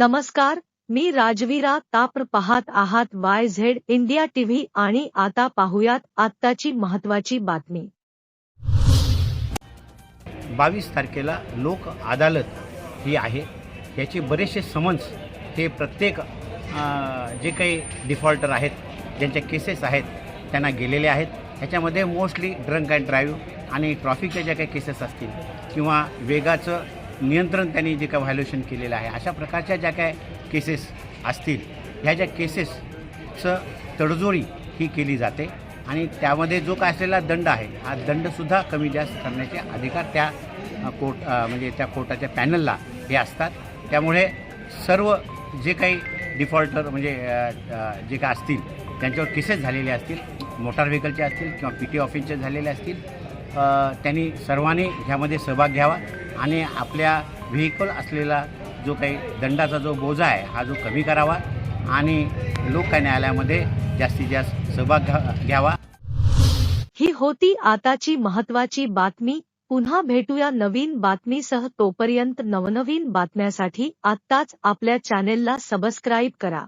नमस्कार मी राजवीरा ताप्र पाहत आहात वाय झेड इंडिया टीव्ही आणि आता पाहुयात आत्ताची महत्वाची बातमी. बावीस तारखेला लोक अदालत ही आहे. याचे बरेचसे समन्स हे प्रत्येक जे काही डिफॉल्टर आहेत ज्यांच्या केसेस आहेत त्यांना गेलेले आहेत. ह्याच्यामध्ये मोस्टली ड्रंक अँड ड्राईव्ह आणि ट्रॉफिकच्या ज्या काही केसेस असतील किंवा वेगाचं नियंत्रण त्यांनी जे काय व्हायोलेशन केलेलं आहे अशा प्रकारच्या ज्या काय केसेस असतील ह्या ज्या केसेसचं तडजोडी ही केली जाते आणि त्यामध्ये जो काय असलेला दंड आहे हा दंडसुद्धा कमी जास्त करण्याचे अधिकार त्या कोर्ट म्हणजे त्या कोर्टाच्या पॅनलला हे असतात. त्यामुळे सर्व जे काही डिफॉल्टर म्हणजे जे काय असतील त्यांच्यावर केसेस झालेले असतील मोटार व्हेकलचे असतील किंवा पी टी ऑफिसचे झालेले असतील त्यांनी सर्वांनी ह्यामध्ये सहभाग घ्यावा आणि आपल्या व्हेकल असलेला जो काही दंडाचा जो बोजा आहे हा जो कमी करावा आणि लोक न्यायालयामध्ये जास्तीत जास्त सहभाग घ्या घ्यावा. ही होती आताची महत्वाची बातमी. पुन्हा भेटूया नवीन बातमीसह तोपर्यंत नवनवीन बातम्यासाठी आत्ताच आपल्या चॅनेलला सबस्क्राईब करा.